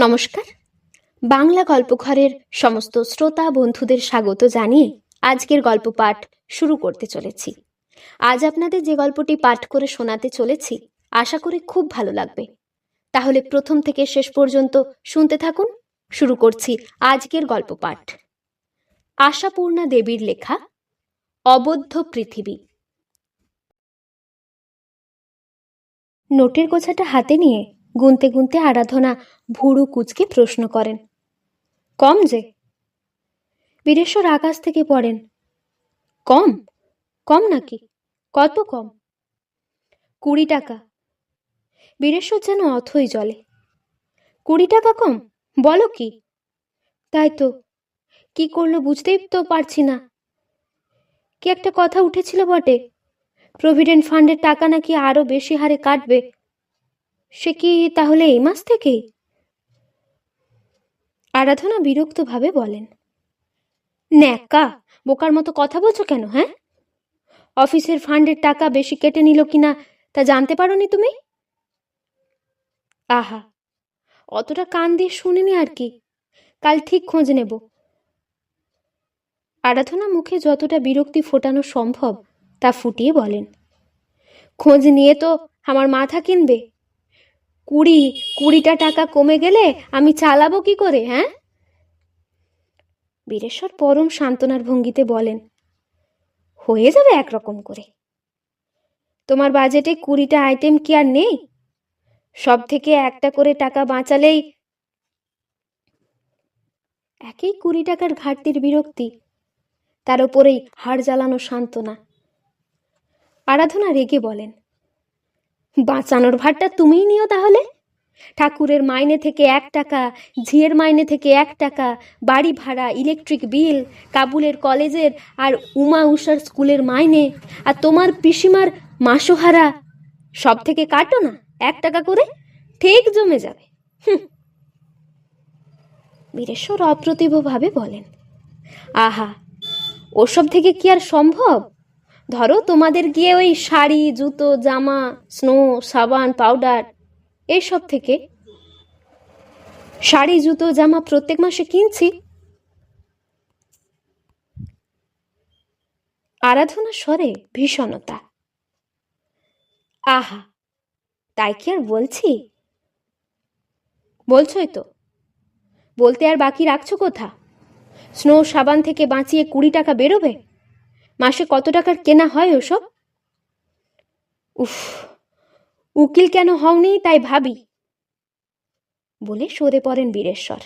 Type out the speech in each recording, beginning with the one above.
নমস্কার। বাংলা গল্পঘরের সমস্ত শ্রোতা বন্ধুদের স্বাগত জানিয়ে আজকের গল্প পাঠ শুরু করতে চলেছি। আজ আপনাদের যে গল্পটি পাঠ করে শোনাতে চলেছি, আশা করি খুব ভালো লাগবে। তাহলে প্রথম থেকে শেষ পর্যন্ত শুনতে থাকুন, শুরু করছি আজকের গল্প পাঠ। আশাপূর্ণা দেবীর লেখা অবদ্ধ পৃথিবী। নোটের গোছাটা হাতে নিয়ে গুনতে গুনতে আরাধনা ভুরু কুচকে প্রশ্ন করেন, কম যে? বীরেশ্বর আকাশ থেকে পড়েন, কম? কম নাকি? কত কম? কুড়ি টাকা। বীরেশ্বর যেন অথই জলে, কুড়ি টাকা কম? বলো কি? তাই তো, কি করল বুঝতেই তো পারছি না। কি একটা কথা উঠেছিল বটে? প্রভিডেন্ট ফান্ডের টাকা নাকি আরও বেশি হারে কাটবে? সে কি তাহলে এই মাস থেকেই আরাধনা বিরক্তভাবে বলেন, ন্যাকা, বোকার মতো কথা বলছো কেন হ্যাঁ? অফিসের ফান্ডের টাকা বেশি কেটে নিল কিনা তা জানতে পারোনি তুমি? আহা, অতটা কান দিয়ে শুনিনি আর কি। কাল ঠিক খোঁজ নেব। আরাধনা মুখে যতটা বিরক্তি ফোটানো সম্ভব তা ফুটিয়ে বলেন, খোঁজ নিয়ে তো আমার মাথা কিনবে। কুড়ি, কুড়িটা টাকা কমে গেলে আমি চালাবো কি করে হ্যাঁ? বীরেশ্বর পরম সান্ত্বনার ভঙ্গিতে বলেন, হয়ে যাবে একরকম করে। তোমার বাজেটে কুড়িটা আইটেম কি আর নেই? সব থেকে একটা করে টাকা বাঁচালেই একেই কুড়ি টাকার ঘাটতির বিরক্তি, তার উপরেই হাড় জ্বালানো সান্ত্বনা। আরাধনা রেগে বলেন বাঁচানোর ভারটা তুমিই নিও তাহলে। ঠাকুরের মাইনে থেকে এক টাকা, ঝিয়ের মাইনে থেকে এক টাকা, বাড়ি ভাড়া ইলেকট্রিক বিল কাবুলের কলেজের আর উমা উষার স্কুলের মাইনে, আর তোমার পিসিমার মাসোহারা। সব থেকে কাটো না, এক টাকা করে ঠিক জমে যাবে। বীরেশ্বর অপ্রতিভভাবে বলেন, আহা, ওসব থেকে কি আর সম্ভব? ধরো তোমাদের গিয়ে ওই শাড়ি, জুতো, জামা স্নো সাবান পাউডার এইসব থেকে শাড়ি, জুতো, জামা প্রত্যেক মাসে কিনছি। আরাধনা স্বরে ভীষণতা। আহা, তাই কি আর বলছি? বলছই তো। বলতে আর বাকি রাখছো কোথা? স্নো সাবান থেকে বাঁচিয়ে কুড়ি টাকা বেরোবে? মাসে কত টাকার কেনা হয় ওসব? উফ, উকিল কেন হওনি তাই ভাবি, বলে সরে পড়েন বীরেশ্বর।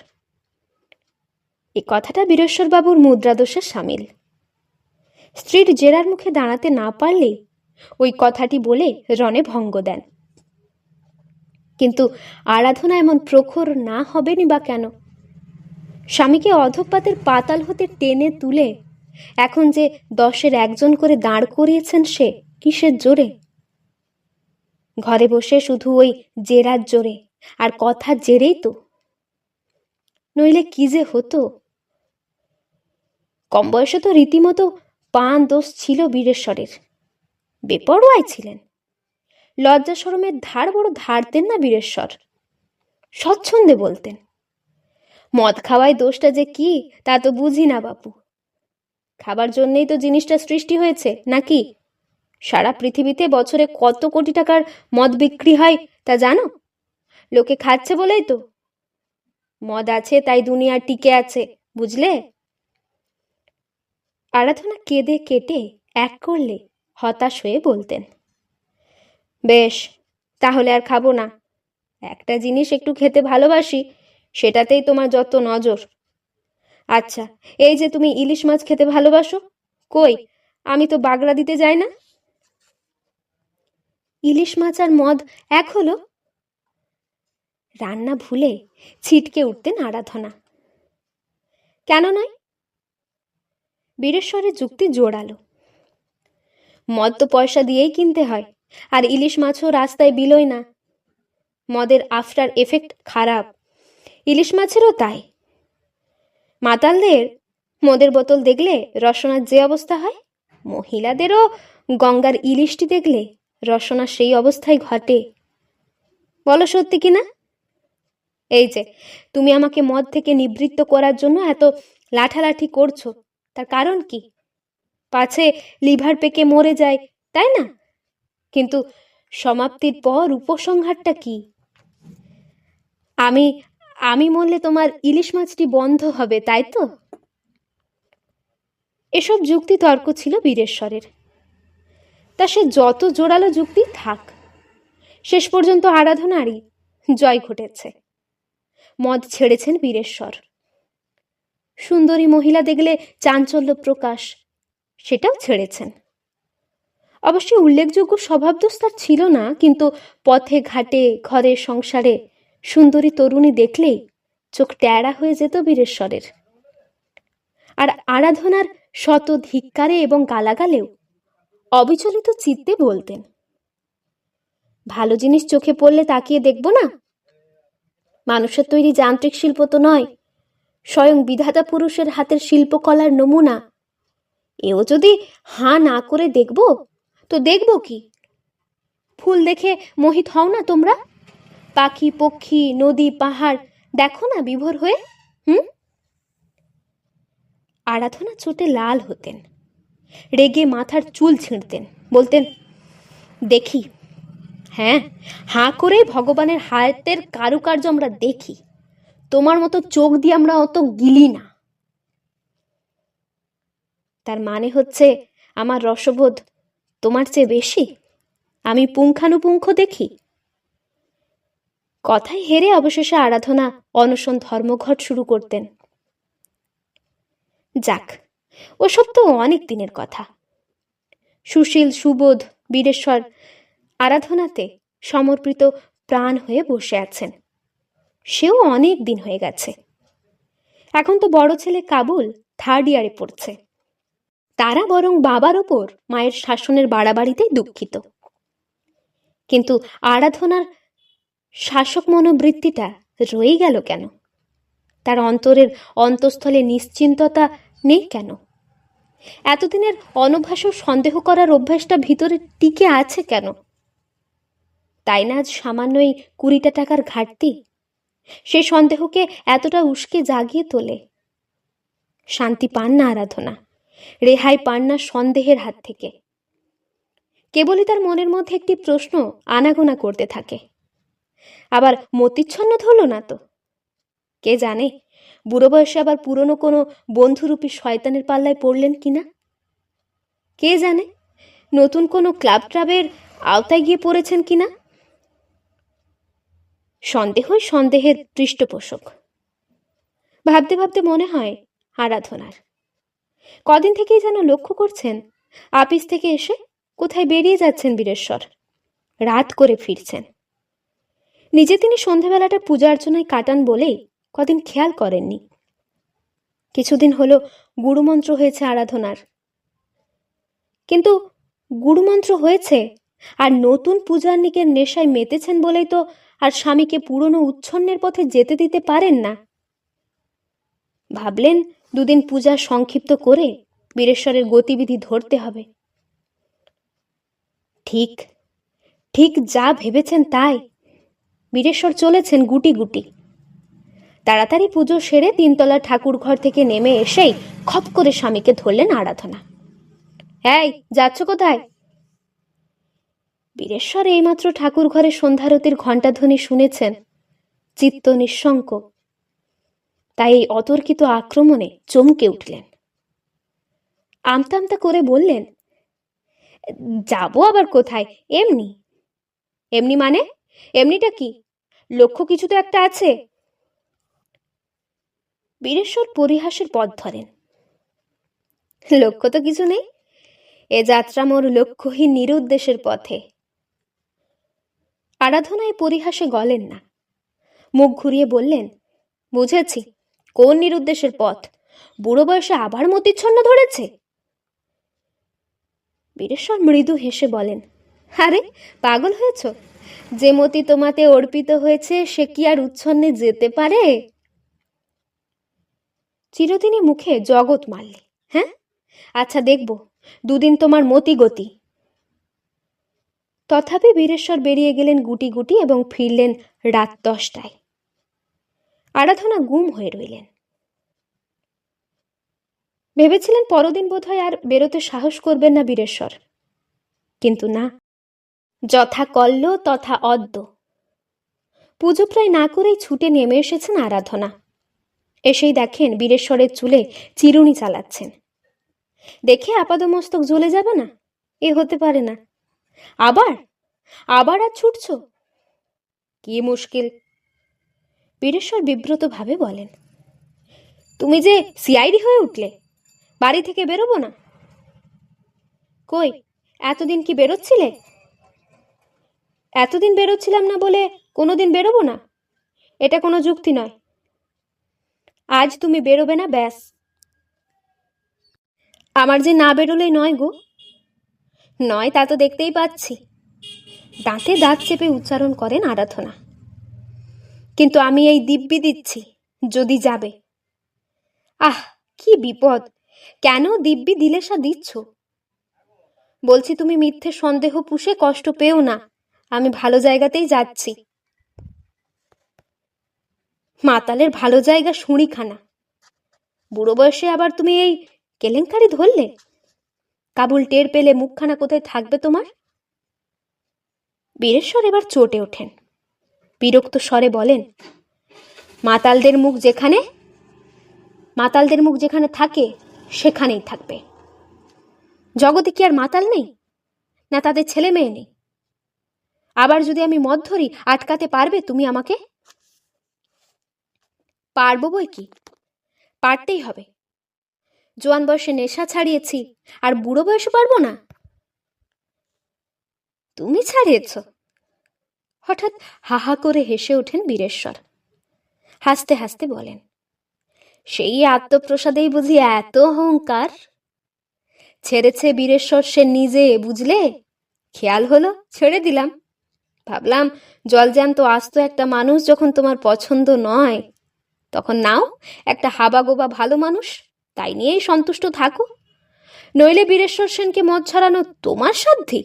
এ কথাটা বীরেশ্বরবাবুর মুদ্রাদোষের সামিল। স্ত্রীর জেরার মুখে দাঁড়াতে না পারলে ওই কথাটি বলে রণে ভঙ্গ দেন। কিন্তু আরাধনা এমন প্রখর না হবেনি বা কেন? স্বামীকে অধপাতের পাতাল হতে টেনে তুলে এখন যে দশের একজন করে দাঁড় করিয়েছেন সে কিসের জোরে? ঘরে বসে শুধু ওই জেরার জোরে, আর কথা জেরেই তো। নইলে কি যে হতো? কম বয়সে তো রীতিমতো পান দোষ ছিল বীরেশ্বরের। বেপরোয়াই ছিলেন। লজ্জা সরমের ধার বড় ধারতেন না বীরেশ্বর। স্বচ্ছন্দে বলতেন, মদ খাওয়ায় দোষটা যে কি, তা তো বুঝি না বাপু। খাবার জন্যেই তো জিনিসটা সৃষ্টি হয়েছে, নাকি? সারা পৃথিবীতে বছরে কত কোটি টাকার মদ বিক্রি হয়, তা জানো? লোকে খাচ্ছে বলেই তো। মদ আছে, তাই দুনিয়া টিকে আছে, বুঝলে? আরাধনা কেঁদে কেটে এক করলে হতাশ হয়ে বলতেন। বেশ, তাহলে আর খাব না। একটা জিনিস একটু খেতে ভালোবাসি, সেটাতেই তোমার যত নজর। আচ্ছা এই যে তুমি ইলিশ মাছ খেতে ভালোবাসো? কই? আমি তো বাগড়া দিতে যাই না। ইলিশ মাছ আর মদ এক হলো? রান্না ভুলে ছিটকে উঠতেন আরাধনা কেন নয়? বীরেশ্বরের যুক্তি জোরালো মদ তো পয়সা দিয়েই কিনতে হয়, আর ইলিশ মাছও রাস্তায় বিলোয় না। মদের আফটার এফেক্ট খারাপ। ইলিশ মাছেরও তাই। মাতালদের মদের বোতল দেখলে রসনার যে অবস্থা হয়, মহিলাদেরও গঙ্গার ইলিশটি দেখলে রসনা সেই অবস্থায় ঘটে। বলো সত্যি কি না? এই যে, তুমি আমাকে মদ থেকে নিবৃত্ত করার জন্য এত লাঠালাঠি করছ, তার কারণ কি? পাছে লিভার পেকে মরে যায়, তাই না? কিন্তু সমাপ্তির পর উপসংহারটা কি? আমি আমি মরলে তোমার ইলিশ মাছটি বন্ধ হবে, তাই তো? এসব যুক্তি তর্ক ছিল বীরেশ্বরের। তা সে যত জোরালো যুক্তি থাক, শেষ পর্যন্ত আরাধনারই জয় ঘটেছে। মদ ছেড়েছেন বীরেশ্বর। সুন্দরী মহিলা দেখলে চাঞ্চল্য প্রকাশ, সেটাও ছেড়েছেন। অবশ্যই উল্লেখযোগ্য স্বভাবদোষ তার ছিল না, কিন্তু পথে, ঘাটে, ঘরে, সংসারে সুন্দরী তরুণী দেখলেই চোখ ট্যাড়া হয়ে যেত বীরেশ্বরের। আর আরাধনার শত ধিক্কারে এবং গালাগালেও অবিচলিত চিত্তে বলতেন, ভালো জিনিস চোখে পড়লে তাকিয়ে দেখব না? মানুষের তৈরি যান্ত্রিক শিল্প তো নয়, স্বয়ং বিধাতা পুরুষের হাতের শিল্পকলার নমুনা। এও যদি হাঁ না করে দেখব, তো দেখব কি? ফুল দেখে মোহিত হও না তোমরা? পাখি, পক্ষী, নদী, পাহাড়, দেখো না বিভোর হয়ে, হুম? আরাধনা চোটে লাল হতেন, রেগে মাথার চুল ছিঁড়তেন, বলতেন, দেখি হ্যাঁ হাঁ করে ভগবানের হাতের কারুকার্য আমরা দেখি, তোমার মতো চোখ দিয়ে আমরা অত গিলি না। তার মানে হচ্ছে আমার রসবোধ তোমার চেয়ে বেশি? আমি পুঙ্খানুপুঙ্খ দেখি? কথায় হেরে অবশেষে আরাধনা, অনশন, ধর্মঘট শুরু করতেন। যাক, ওসব তো অনেক দিনের কথা। সুশীল, সুবোধ, বীরেশ্বর আরাধনাতে সমর্পিত প্রাণ হয়ে বসে আছেন। সেও অনেক দিন হয়ে গেছে। এখন তো বড় ছেলে কাবুল থার্ড ইয়ারে পড়ছে। তারা বরং বাবার ওপর মায়ের শাসনের বাড়াবাড়িতেই দুঃখিত। কিন্তু আরাধনার শাসক মনোবৃত্তিটা রয়ে গেল কেন? তার অন্তরের অন্তঃস্থলে নিশ্চিন্ততা নেই কেন? এতদিনের অনভ্যাস সন্দেহ করার অভ্যাসটা ভিতরে টিকে আছে কেন? তাই না আজ সামান্য এই কুড়িটা টাকার ঘাটতি? সে সন্দেহকে এতটা উস্কে জাগিয়ে তোলে। শান্তি পান না আরাধনা, রেহাই পান না সন্দেহের হাত থেকে। কেবলই তার মনের মধ্যে একটি প্রশ্ন আনাগোনা করতে থাকে। আবার মতিচ্ছন্ন ধরল না তো? কে জানে, বুড়ো বয়সে আবার পুরনো কোনো বন্ধুরূপী শয়তানের পাল্লায় পড়লেন কিনা কে জানে, নতুন কোনো ক্লাব ট্রাবের আওতায় গিয়ে পড়েছেন কিনা সন্দেহই সন্দেহের পৃষ্ঠপোষক। ভাবতে ভাবতে মনে হয় আরাধনার। কদিন থেকেই যেন লক্ষ্য করছেন, আপিস থেকে এসে কোথায় বেরিয়ে যাচ্ছেন বীরেশ্বর। রাত করে ফিরছেন। নিজে তিনি সন্ধেবেলাটা পূজা অর্চনায় কাটান বলেই কদিন খেয়াল করেননি। কিছুদিন হলো গুরুমন্ত্র হয়েছে আরাধনার। কিন্তু গুরুমন্ত্র হয়েছে আর নতুন পূজার্নিকের নেশায় মেতেছেন বলেই তো আর স্বামীকে পুরনো উচ্ছন্নের পথে যেতে দিতে পারেন না। ভাবলেন দুদিন পূজা সংক্ষিপ্ত করে বীরেশ্বরের গতিবিধি ধরতে হবে। ঠিক ঠিক যা ভেবেছেন তাই। বীরেশ্বর চলেছেন গুটি গুটি। তাড়াতাড়ি পুজো সেরে তিনতলা ঠাকুর ঘর থেকে নেমে এসেই খপ করে স্বামীকে ধরলেন আরাধনা। এই, যাচ্ছ কোথায়? বীরেশ্বর এইমাত্র ঠাকুর ঘরে সন্ধ্যারতির ঘণ্টাধ্বনি শুনেছেন, চিত্ত নিঃশঙ্ক। তাই এই অতর্কিত আক্রমণে চমকে উঠলেন। আমতা আমতা করে বললেন, যাব আবার কোথায়? এমনি? এমনি মানে? এমনিটা কি? লক্ষ্য কিছু তো একটা আছে? বীরেশ্বর পরিহাসের পথ ধরেন। লক্ষ্য তো কিছু নেই। এ যাত্রা মোর লক্ষ্যহীন নিরুদ্দেশের পথে। আরাধনায় পরিহাসে গলেন না। মুখ ঘুরিয়ে বললেন, বুঝেছি, কোন নিরুদ্দেশের পথ? বুড়ো বয়সে আবার মতিচ্ছন্ন ধরেছে? বীরেশ্বর মৃদু হেসে বলেন আরে, পাগল হয়েছ? যে মতি তোমাতে অর্পিত হয়েছে, সে কি আর উচ্ছন্নে যেতে পারে? চিরদিনই মুখে জগৎ মারলে হ্যাঁ? আচ্ছা দেখব। দুদিন তোমার মতি গতি। তথাপি বীরেশ্বর বেরিয়ে গেলেন গুটি গুটি এবং ফিরলেন রাত দশটায়। আরাধনা গুম হয়ে রইলেন। ভেবেছিলেন পরদিন বোধহয় আর বেরোতে সাহস করবেন না বীরেশ্বর। কিন্তু না। যথা কল্ল, তথা অদ্য। পুজো প্রায় না করেই ছুটে নেমে এসেছেন আরাধনা। এসেই দেখেন বীরেশ্বরের চুলে চিরুনি চালাচ্ছেন। দেখে আপাদমস্তক জ্বলে যাবে না? এ হতে পারে না। আবার? আবার আর ছুটছ? কি মুশকিল। বীরেশ্বর বিব্রতভাবে বলেন, তুমি যে সিআইডি হয়ে উঠলে, বাড়ি থেকে বেরোবো না? কই, এতদিন কি বেরোচ্ছিলে? এতদিন বেরোচ্ছিলাম না বলে কোনোদিন বেরোবো না? এটা কোনো যুক্তি নয়। আজ তুমি বেরোবে না, ব্যাস। আমার যে না বেরোলেই নয় গো। নয়, তা তো দেখতেই পাচ্ছি। দাঁতে দাঁত চেপে উচ্চারণ করেন আরাধনা। কিন্তু আমি এই দিব্যি দিচ্ছি, যদি যাবে। আহ, কি বিপদ! কেন দিব্যি দিলেসা দিচ্ছ? বলছি তুমি মিথ্যে সন্দেহ পুষে কষ্ট পেও না। আমি ভালো জায়গাতেই যাচ্ছি। মাতালের ভালো জায়গা শুঁড়িখানা। বুড়ো বয়সে আবার তুমি এই কেলেঙ্কারি ধরলে? কাবুল টের পেলে মুখখানা কোথায় থাকবে তোমার? বীরেশ্বর এবার চটে ওঠেন। বিরক্ত স্বরে বলেন, মাতালদের মুখ যেখানে, মাতালদের মুখ যেখানে থাকে, সেখানেই থাকবে। জগতে কি আর মাতাল নেই? না তাদের ছেলে মেয়ে নেই। আবার যদি আমি মদ ধরি, আটকাতে পারবে তুমি আমাকে? পারব বই কি? পারতেই হবে। জোয়ান বয়সে নেশা ছাড়িয়েছি, আর বুড়ো বয়সে পারব না? তুমি ছাড়িয়েছ। হঠাৎ হাহা করে হেসে ওঠেন বীরেশ্বর। হাসতে হাসতে বলেন, সেই আত্মপ্রসাদেই বুঝি এত অহংকার? ছেড়েছে বীরেশ্বর সে নিজে, বুঝলে? খেয়াল হলো? ছেড়ে দিলাম। ভাবলাম জলজ্যান্ত আস্ত একটা মানুষ যখন তোমার পছন্দ নয়, তখন নাও, একটা হাবাগোবা ভালো মানুষ, তাই নিয়েই সন্তুষ্ট থাকো। নইলে বীরেশ্বর সেনকে মদ ছড়ানো তোমার সাধ্যি।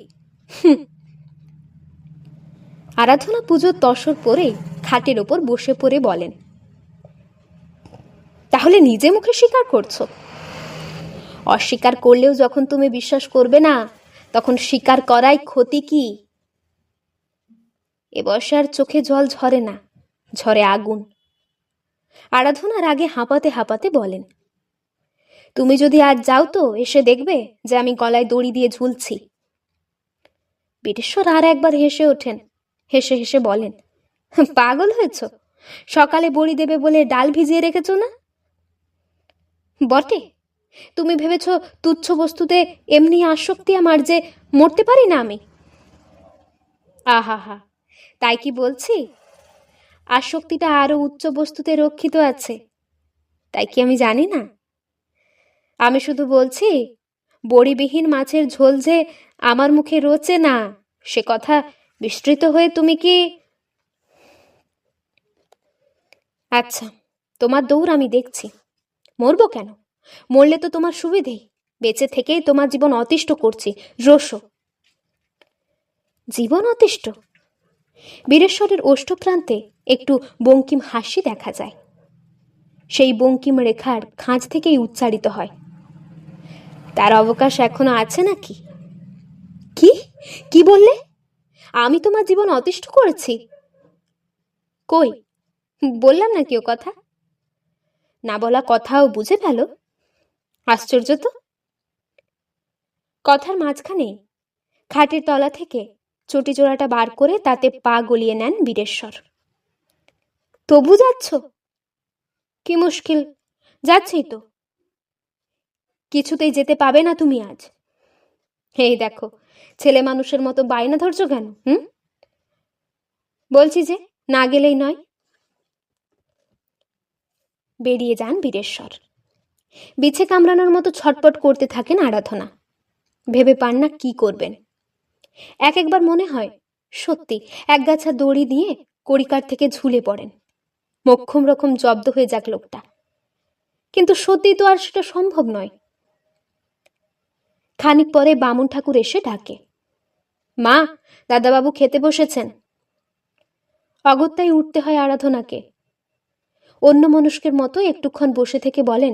আরাধনা পুজোর তসর পরে খাটের ওপর বসে পড়ে বলেন, তাহলে নিজে মুখে স্বীকার করছ? অস্বীকার করলেও যখন তুমি বিশ্বাস করবে না, তখন স্বীকার করাই ক্ষতি কি? এ আর চোখে জল ঝরে না, ঝরে আগুন। আরাধনার আগে হাঁপাতে হাঁপাতে বলেন, তুমি যদি আজ যাও তো, এসে দেখবে যে আমি গলায় দড়ি দিয়ে ঝুলছি। বীরেশ্বর আর একবার হেসে ওঠেন, হেসে হেসে বলেন, পাগল হয়েছ? সকালে বড়ি দেবে বলে ডাল ভিজিয়ে রেখেছ না? বটে, তুমি ভেবেছ তুচ্ছ বস্তুতে এমনি আসক্তি আমার যে মরতে পারি না আমি? আহা হা তাই কি বলছি? আসক্তিটা আরও উচ্চ বস্তুতে রক্ষিত আছে। তাই কি আমি জানি না? আমি শুধু বলছি, বড়িবিহীন মাছের ঝোল যে আমার মুখে রোচে না, সে কথা বিস্তৃত হয়ে তুমি কি আচ্ছা তোমার দৌড় আমি দেখছি। মরবো কেন? মরলে তো তোমার সুবিধেই বেঁচে থেকেই তোমার জীবন অতিষ্ঠ করছি। রোশো জীবন অতিষ্ঠ? বীরেশ্বরের ওষ্ঠপ্রান্তে একটু বঙ্কিম হাসি দেখা যায়। সেই বঙ্কিম রেখার খাঁজ থেকেই উচ্চারিত হয়। তার অবকাশ এখনও আছে নাকি? কি? কি বললে? আমি তোমার জীবন অতিষ্ঠ করেছি। কই? বললাম না কেউ কথা? না বলা কথাও বুঝে ফেলো আশ্চর্য তো। কথার মাঝখানে খাটের তলা থেকে চটি জোড়াটা বার করে তাতে পা গলিয়ে নেন বীরেশ্বর। তবু যাচ্ছ? কি মুশকিল, যাচ্ছেই তো। কিছুতেই যেতে পাবে না তুমি আজ। এই দেখো, ছেলে মানুষের মতো বায়না ধরছো কেন, হুম? বলছি যে, না গেলেই নয়। বেরিয়ে যান বীরেশ্বর। বিছে কামড়ানোর মতো ছটপট করতে থাকেন আরাধনা। ভেবে পান না কি করবেন। এক একবার মনে হয়, সত্যি, এক গাছা দড়ি দিয়ে কড়িকার থেকে ঝুলে পড়েন। মক্ষম রকম জব্দ হয়ে যাক লোকটা। কিন্তু সত্যি তো আর সেটা সম্ভব নয়। খানিক পরে বামুন ঠাকুর এসে ডাকে, মা, দাদাবাবু খেতে বসেছেন? অগত্যাই উঠতে হয় আরাধনাকে। অন্য মনস্কের মতো একটুক্ষণ বসে থেকে বলেন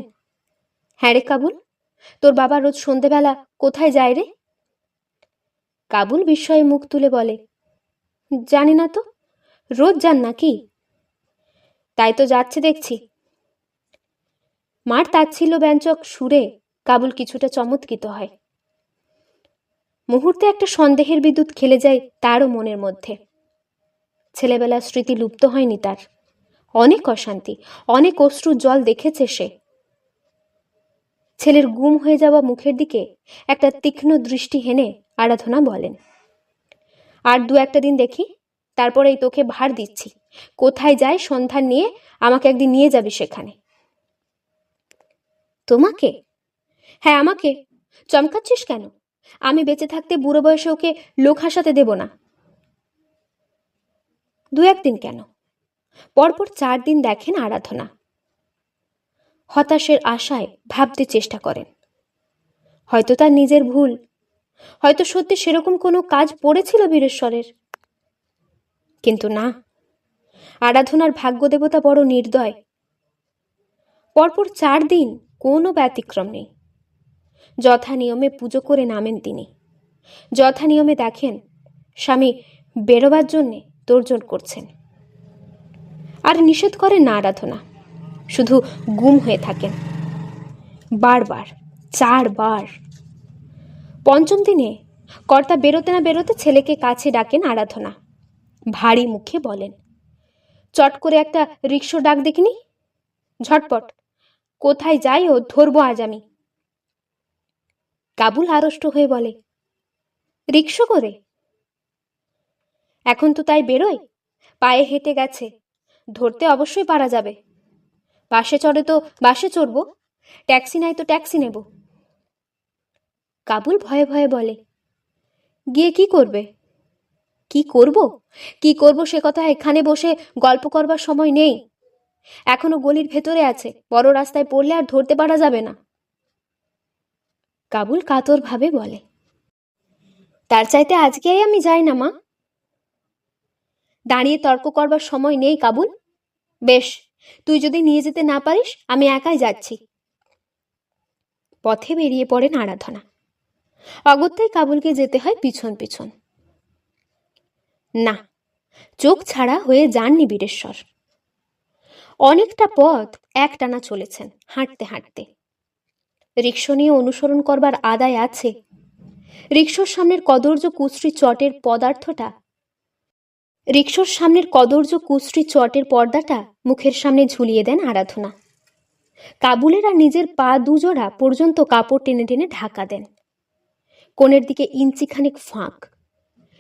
হ্যাঁ রে কাবুল, তোর বাবা রোজ সন্ধেবেলা কোথায় যায় রে? কাবুল বিস্ময়ে মুখ তুলে বলে, জানি না তো, রোজ যান নাকি? তাই তো যাচ্ছে, দেখছি। মার তাচ্ছিল্য ব্যঞ্জক সুরে কাবুল কিছুটা চমৎকৃত হয়। মুহূর্তে একটা সন্দেহের বিদ্যুৎ খেলে যায় তারও মনের মধ্যে। ছেলেবেলার স্মৃতি লুপ্ত হয়নি তার। অনেক অশান্তি, অনেক অশ্রু জল দেখেছে সে। ছেলের গুম হয়ে যাওয়া মুখের দিকে একটা তীক্ষ্ণ দৃষ্টি হেনে আরাধনা বলেন। আর দু একটা দিন দেখি তারপরেই তোকে ভার দিচ্ছি। কোথায় যায় সন্ধান নিয়ে আমাকে একদিন নিয়ে যাবি সেখানে। তোমাকে? হ্যাঁ আমাকে। চমকাচ্ছিস কেন? আমি বেঁচে থাকতে বুড়ো বয়সে ওকে লোক হাসাতে দেব না। দু একদিন কেন? পরপর চার দিন দেখেন আরাধনা। হতাশের আশায় ভাবতে চেষ্টা করেন। হয়তো তার নিজের ভুল হয়তো সত্যি সেরকম কোনো কাজ পড়েছিল বীরেশ্বরের। কিন্তু না, আরাধনার ভাগ্যদেবতা বড় নির্দয়। পরপর চার দিন কোনো ব্যতিক্রম নেই। যথা নিয়মে পুজো করে নামেন তিনি। যথা নিয়মে দেখেন, স্বামী বেরোবার জন্যে তোড়জোড় করছেন। আর নিষেধ করেন না আরাধনা, শুধু গুম হয়ে থাকেন। বারবার, চারবার। পঞ্চম দিনে কর্তা বেরোতে না বেরোতে ছেলেকে কাছে ডাকেন আরাধনা। ভারী মুখে বলেন, চট করে একটা রিক্সো ডাক দেখিনি? ঝটপট। কোথায় যাই ও ধরবো আজ আমি? কাবুল আড়ষ্ট হয়ে বলে, রিক্সো করে? এখন তো তাই বেরোয় পায়ে হেঁটে গেছে। ধরতে অবশ্যই পারা যাবে। বাসে চড়ে তো বাসে চড়বো। ট্যাক্সি নাই তো ট্যাক্সি নেব। কাবুল ভয়ে ভয়ে বলে, গিয়ে কি করবে? কি করব? কি করব সে কথা এখানে বসে গল্প করবার সময় নেই। এখনও গলির ভেতরে আছে, বড় রাস্তায় পড়লে আর ধরতে পারা যাবে না। কাবুল কাতরভাবে বলে, তার চাইতে আজকেই আমি যাই না, মা। দাঁড়িয়ে তর্ক করবার সময় নেই, কাবুল? বেশ, তুই যদি নিয়ে যেতে না পারিস, আমি একাই যাচ্ছি। পথে বেরিয়ে পড়েন আরাধনা। অগত্যাই কাবুলকে যেতে হয় পিছন পিছন। না, চোখ ছাড়া হয়ে যাননি বীরেশ্বর। অনেকটা পথ একটানা চলেছেন হাঁটতে হাঁটতে। রিক্সো নিয়ে অনুসরণ করবার আদায় আছে। রিক্সোর সামনের কদর্য কুশ্রী চটের পদার্থটা রিক্সোর সামনের কদর্য কুশ্রী চটের পর্দাটা মুখের সামনে ঝুলিয়ে দেন আরাধনা। কাবুলেরা নিজের পা দুজোড়া পর্যন্ত কাপড় টেনে টেনে ঢাকা দেন। কোণের দিকে ইঞ্চিখানেক ফাঁক।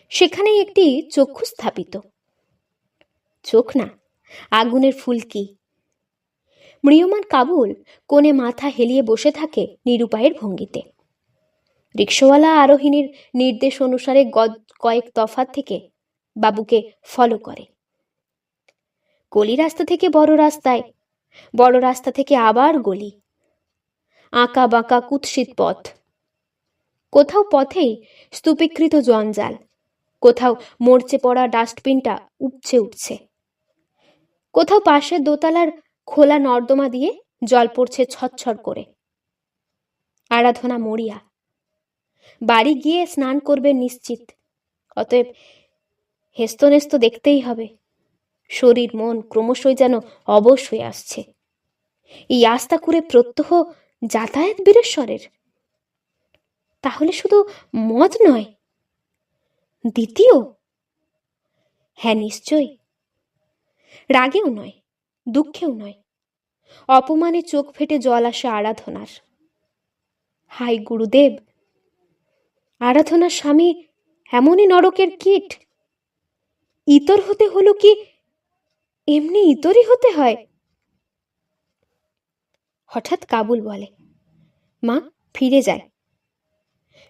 সেখানেই একটি চক্ষু স্থাপিত। চোখ না, আগুনের ফুলকি। মৃয়মান কাবুল কোণে মাথা হেলিয়ে বসে থাকে নিরুপায়ের ভঙ্গিতে। রিক্সোওয়ালা আরোহিণীর নির্দেশ অনুসারে গদ কয়েক তফাত থেকে বাবুকে ফলো করে। গলি রাস্তা থেকে বড় রাস্তায়, বড় রাস্তা থেকে আবার গলি। আঁকা বাঁকা কুৎসিত পথ। কোথাও পথেই স্তূপীকৃত জঞ্জাল, কোথাও মরচে পড়া ডাস্টবিনটা উপচে উঠছে। কোথাও পাশের দোতলার খোলা নর্দমা দিয়ে জল পড়ছে ছটছট করে। আরাধনা মরিয়া, বাড়ি গিয়ে স্নান করবে নিশ্চিত, অতএব হেস্তনেস্ত দেখতেই হবে। শরীর মন ক্রমশই যেন অবশ হয়ে আসছে। এই আস্থা করে প্রত্যহ যাতায়াত বীরেশ্বরের। তাহলে শুধু মদ নয়। দ্বিতীয়? হ্যাঁ নিশ্চয় রাগেও নয়, দুঃখেও নয়। অপমানে চোখ ফেটে জল আসে আরাধনার। হাই গুরুদেব! আরাধনার স্বামী এমনই নরকের কীট। ইতর হতে হলো কি এমনি ইতরই হতে হয়? হঠাৎ কাবুল বলে, মা, ফিরে যায়।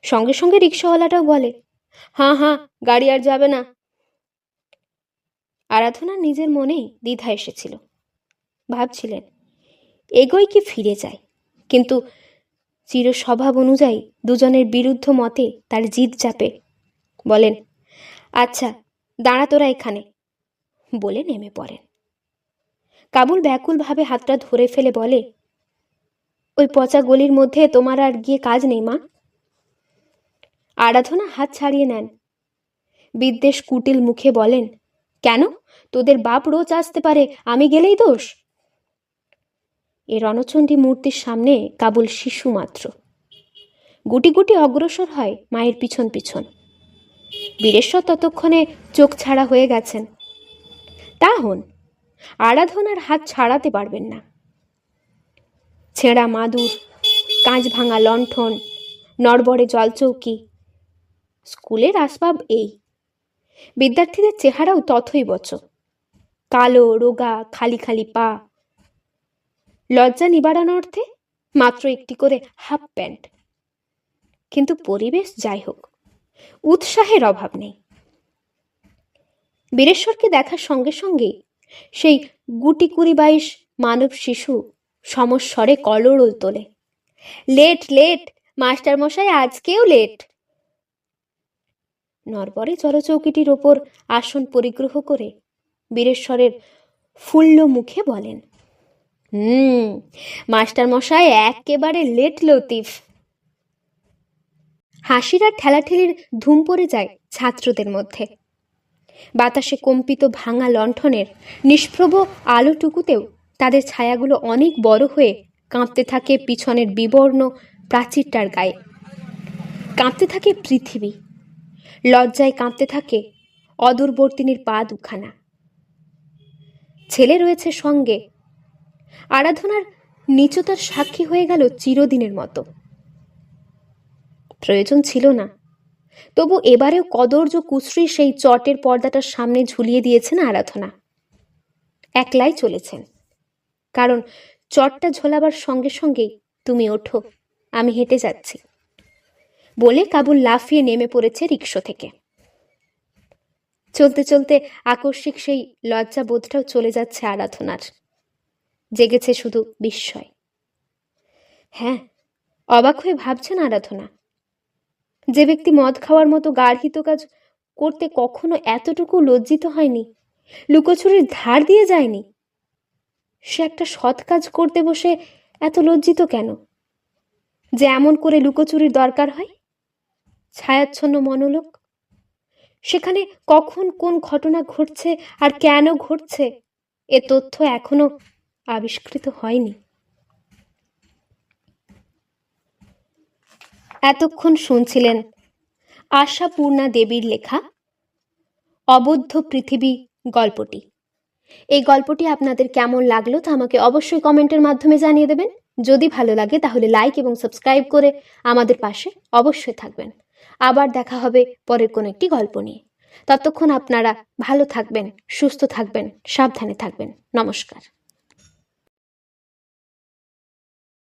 সঙ্গে সঙ্গে রিক্সাওয়ালাটাও বলে, হাঁ হাঁ, গাড়ি আর যাবে না। আরাধনা নিজের মনেই দ্বিধা এসেছিল। ভাবছিলেন এগোই কি ফিরে যায়? কিন্তু চির স্বভাব অনুযায়ী দুজনের বিরুদ্ধ মতে তার জিদ চাপে। বলেন আচ্ছা দাঁড়া তোরা এখানে। বলে নেমে পড়েন। কাবুল ব্যাকুলভাবে হাতটা ধরে ফেলে বলে, ওই পচা গলির মধ্যে তোমার আর গিয়ে কাজ নেই মা? আরাধনা হাত ছাড়িয়ে নেন। বিদ্বেষ কুটিল মুখে বলেন, কেন? তোদের বাপ রোজ আসতে পারে, আমি গেলেই দোষ? এ রণচণ্ডী মূর্তির সামনে কাবুল শিশু মাত্র। গুটি গুটি অগ্রসর হয় মায়ের পিছন পিছন। বীরেশ্বর ততক্ষণে চোখ ছাড়া হয়ে গেছেন। তা হন, আরাধনার হাত ছাড়াতে পারবেন না। ছেঁড়া মাদুর, কাঁচ ভাঙা লণ্ঠন, নড়বড়ে জলচৌকি স্কুলের আসবাব এই। বিদ্যার্থীদের চেহারাও তথই বচ কালো, রোগা, খালি খালি পা। লজ্জা নিবারণ অর্থে মাত্র একটি করে হাফ প্যান্ট। কিন্তু পরিবেশ যাই হোক, উৎসাহের অভাব নেই। বীরেশ্বরকে দেখার সঙ্গে সঙ্গে সেই গুটি কুড়ি বাইশ মানব শিশু সমস্বরে কলরোল তোলে। লেট লেট মাস্টার মশাই আজকেও লেট। নরবরে জলচৌকিটির ওপর আসন পরিগ্রহ করে বীরেশ্বরের ফুল্ল মুখে বলেন, হুম মাস্টার মশাই একেবারে লেট লতিফ। হাসির ঠেলাঠেলির ধুম পড়ে যায় ছাত্রদের মধ্যে। বাতাসে কম্পিত ভাঙা লণ্ঠনের নিষ্প্রভ আলোটুকুতেও তাদের ছায়াগুলো অনেক বড় হয়ে কাঁপতে থাকে পিছনের বিবর্ণ প্রাচীরটার গায়ে। কাঁপতে থাকে পৃথিবী। লজ্জায় কাঁপতে থাকে অদূরবর্তিনীর পা দুখানা। ছেলে রয়েছে সঙ্গে। আরাধনার নিচতার সাক্ষী হয়ে গেল চিরদিনের মতো। প্রয়োজন ছিল না। তবু এবারেও কদর্য কুশ্রী সেই চটের পর্দাটার সামনে ঝুলিয়ে দিয়েছেন আরাধনা। একলাই চলেছেন। কারণ চটটা ঝোলাবার সঙ্গে সঙ্গেই তুমি ওঠো, আমি হেঁটে যাচ্ছি। বলে কাবুল লাফিয়ে নেমে পড়েছে রিক্সো থেকে। চলতে চলতে আকস্মিক সেই লজ্জা বোধটাও চলে যাচ্ছে আরাধনার। জেগেছে শুধু বিস্ময়। হ্যাঁ অবাক হয়ে ভাবছেন আরাধনা। যে ব্যক্তি মদ খাওয়ার মতো গার্হিত কাজ করতে কখনো এতটুকু লজ্জিত হয়নি, লুকোচুরির ধার দিয়ে যায়নি। সে একটা সৎ কাজ করতে বসে এত লজ্জিত কেন? যে এমন করে লুকোচুরির দরকার হয়? ছায়াচ্ছন্ন মনোলোক? সেখানে কখন কোন ঘটনা ঘটছে আর কেন ঘটছে? এ তথ্য এখনও আবিষ্কৃত হয়নি। এতক্ষণ শুনছিলেন আশাপূর্ণা দেবীর লেখা অবদ্ধ পৃথিবী গল্পটি। এই গল্পটি আপনাদের কেমন লাগল তা আমাকে অবশ্যই কমেন্টের মাধ্যমে জানিয়ে দেবেন। যদি ভালো লাগে তাহলে লাইক এবং সাবস্ক্রাইব করে আমাদের পাশে অবশ্যই থাকবেন। আবার দেখা হবে পরের কোনো একটি গল্প নিয়ে। ততক্ষণ আপনারা ভালো থাকবেন, সুস্থ থাকবেন, সাবধানে থাকবেন। নমস্কার।